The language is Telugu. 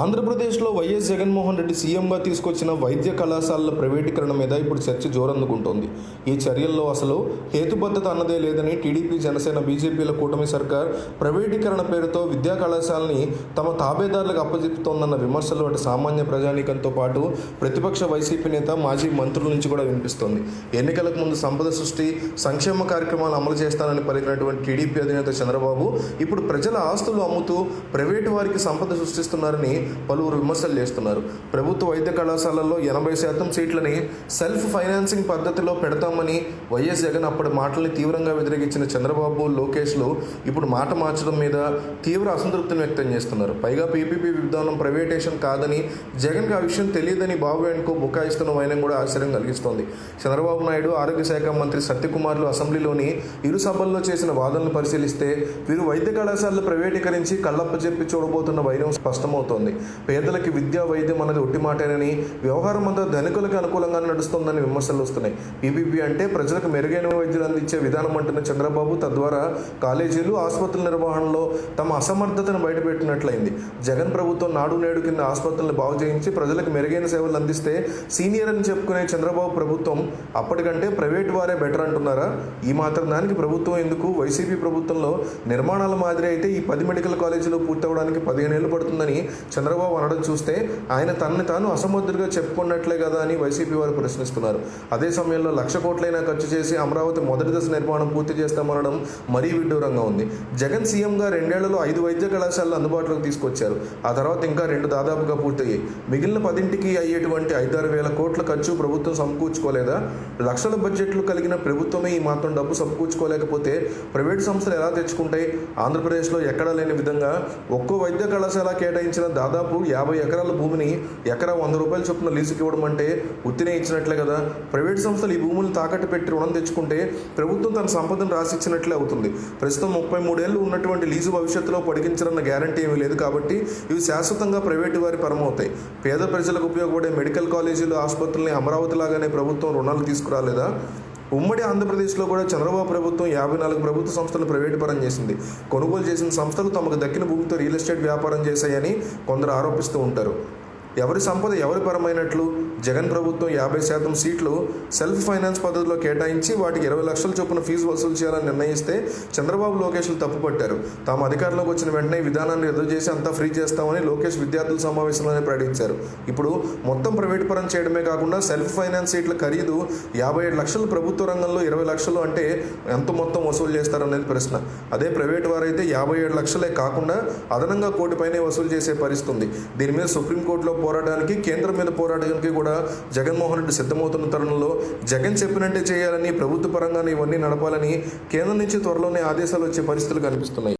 ఆంధ్రప్రదేశ్లో వైఎస్ జగన్మోహన్ రెడ్డి సీఎంగా తీసుకొచ్చిన వైద్య కళాశాలల ప్రైవేటీకరణ మీద ఇప్పుడు చర్చ జోరందుకుంటోంది. ఈ చర్యల్లో అసలు హేతుబద్ధత అన్నదే లేదని టీడీపీ జనసేన బీజేపీల కూటమి సర్కార్ ప్రైవేటీకరణ పేరుతో విద్యా కళాశాలని తమ తాబేదారులకు అప్పజెప్తోందన్న విమర్శలు అటు సామాన్య ప్రజానీకంతో పాటు ప్రతిపక్ష వైసీపీ నేత మాజీ మంత్రుల నుంచి కూడా వినిపిస్తోంది. ఎన్నికలకు ముందు సంపద సృష్టి సంక్షేమ కార్యక్రమాలు అమలు చేస్తానని పలికినటువంటి టీడీపీ అధినేత చంద్రబాబు ఇప్పుడు ప్రజల ఆస్తులు అమ్ముతూ ప్రైవేటు వారికి సంపద సృష్టిస్తున్నారని పలువురు విమర్శలు చేస్తున్నారు. ప్రభుత్వ వైద్య కళాశాలల్లో ఎనభై శాతం సీట్లని సెల్ఫ్ ఫైనాన్సింగ్ పద్ధతిలో పెడతామని వైఎస్ జగన్ అప్పటి మాటల్ని తీవ్రంగా వ్యతిరేకించిన చంద్రబాబు లోకేష్లు ఇప్పుడు మాట మార్చడం మీద తీవ్ర అసంతృప్తిని వ్యక్తం చేస్తున్నారు. పైగా పీపీపీ విధానం ప్రైవేటేషన్ కాదని జగన్కి ఆ విషయం తెలియదని బాబు అండ్కు బుకాయిస్తున్న వైనం కూడా ఆశ్చర్యం కలిగిస్తోంది. చంద్రబాబు నాయుడు ఆరోగ్య శాఖ మంత్రి సత్యకుమార్లు అసెంబ్లీలోని ఇరు సభల్లో చేసిన వాదనలు పరిశీలిస్తే వీరు వైద్య కళాశాలలు ప్రైవేటీకరించి కళ్ళప్ప చెప్పి చూడబోతున్న వైరం స్పష్టమవుతోంది. పేదలకి విద్యా వైద్యం అనేది ఒట్టి మాటేనని వ్యవహారం అంతా ధనికులకు అనుకూలంగా నడుస్తోందని విమర్శలు వస్తున్నాయి. పీపీపీ అంటే ప్రజలకు మెరుగైన వైద్యులు అందించే విధానం అంటున్న చంద్రబాబు తద్వారా కాలేజీలు ఆసుపత్రుల నిర్వహణలో తమ అసమర్థతను బయటపెట్టినట్లయింది. జగన్ ప్రభుత్వం నాడు నేడు కింద ఆసుపత్రులను బాగు చేయించి ప్రజలకు మెరుగైన సేవలు అందిస్తే సీనియర్ అని చెప్పుకునే చంద్రబాబు ప్రభుత్వం అప్పటికంటే ప్రైవేట్ వారే బెటర్ అంటున్నారా? ఈ మాత్రం దానికి ప్రభుత్వం ఎందుకు? వైసీపీ ప్రభుత్వంలో నిర్మాణాల మాదిరి అయితే ఈ పది మెడికల్ కాలేజీలు పూర్తవడానికి పదిహేను ఏళ్ళు పడుతుందని చంద్రబాబు అనడం చూస్తే ఆయన తనని తాను అసమర్థుడిగా చెప్పుకున్నట్లే కదా అని వైసీపీ వారు ప్రశ్నిస్తున్నారు. అదే సమయంలో లక్ష కోట్లైనా ఖర్చు చేసి అమరావతి మొదటి దశ నిర్మాణం పూర్తి చేస్తామనడం మరీ విడ్డూరంగా ఉంది. జగన్ సీఎంగా రెండేళ్ళలో ఐదు వైద్య కళాశాలలు అందుబాటులోకి తీసుకొచ్చారు. ఆ తర్వాత ఇంకా రెండు దాదాపుగా పూర్తయ్యాయి. మిగిలిన పదింటికి అయ్యేటువంటి ఐదారు వేల కోట్ల ఖర్చు ప్రభుత్వం సమకూర్చుకోలేదా? లక్షల బడ్జెట్లు కలిగిన ప్రభుత్వమే ఈ మాత్రం డబ్బు సమకూర్చుకోలేకపోతే ప్రైవేట్ సంస్థలు ఎలా తెచ్చుకుంటాయి? ఆంధ్రప్రదేశ్లో ఎక్కడా లేని విధంగా ఒక్కో వైద్య కళాశాల కేటాయించిన దాదాపు యాభై ఎకరాల భూమిని ఎకరా వంద రూపాయల చొప్పున లీజుకి ఇవ్వడం అంటే ఉత్తినే ఇచ్చినట్లే కదా. ప్రైవేట్ సంస్థలు ఈ భూములను తాకట్టు పెట్టి రుణం తెచ్చుకుంటే ప్రభుత్వం తన సంపదను రాసిచ్చినట్లే అవుతుంది. ప్రస్తుతం ముప్పై మూడేళ్ళు ఉన్నటువంటి లీజు భవిష్యత్తులో పొడిగించాలన్న గ్యారంటీ ఏమీ లేదు కాబట్టి ఇవి శాశ్వతంగా ప్రైవేటు వారి పరమవుతాయి పేద ప్రజలకు ఉపయోగపడే మెడికల్ కాలేజీలు ఆసుపత్రుల్ని అమరావతి లాగానే ప్రభుత్వం రుణాలు తీసుకురాలేదా? ఉమ్మడి ఆంధ్రప్రదేశ్లో కూడా చంద్రబాబు ప్రభుత్వం యాభై నాలుగు ప్రభుత్వ సంస్థలను ప్రైవేటు పరం చేసింది. కొనుగోలు చేసిన సంస్థలు తమకు దక్కిన భూమితో రియల్ ఎస్టేట్ వ్యాపారం చేశాయని కొందరు ఆరోపిస్తూ ఉంటారు. ఎవరి సంపద ఎవరి పరమైనట్లు? జగన్ ప్రభుత్వం యాభై శాతం సీట్లు సెల్ఫ్ ఫైనాన్స్ పద్ధతిలో కేటాయించి వాటికి ఇరవై లక్షల చొప్పున ఫీజు వసూలు చేయాలని నిర్ణయిస్తే చంద్రబాబు లోకేష్లు తప్పుపట్టారు. తాము అధికారంలోకి వచ్చిన వెంటనే విధానాన్ని రద్దు చేసి అంతా ఫ్రీ చేస్తామని లోకేష్ విద్యార్థుల సమావేశంలోనే ప్రకటించారు. ఇప్పుడు మొత్తం ప్రైవేట్ పరం చేయడమే కాకుండా సెల్ఫ్ ఫైనాన్స్ సీట్ల ఖరీదు యాభై ఏడు లక్షలు ప్రభుత్వ రంగంలో ఇరవై లక్షలు అంటే ఎంత మొత్తం వసూలు చేస్తారనేది ప్రశ్న. అదే ప్రైవేట్ వారైతే యాభై ఏడు లక్షలే కాకుండా అదనంగా కోటి పైనే వసూలు చేసే పరిస్థితి ఉంది. దీని మీద సుప్రీంకోర్టులో పోరాటానికి కేంద్రం మీద పోరాటానికి కూడా జగన్మోహన్ రెడ్డి సిద్ధమవుతున్న తరుణంలో జగన్ చెప్పినట్టే చేయాలని ప్రభుత్వ పరంగానే ఇవన్నీ నడపాలని కేంద్రం నుంచి త్వరలోనే ఆదేశాలు వచ్చే పరిస్థితులు కనిపిస్తున్నాయి.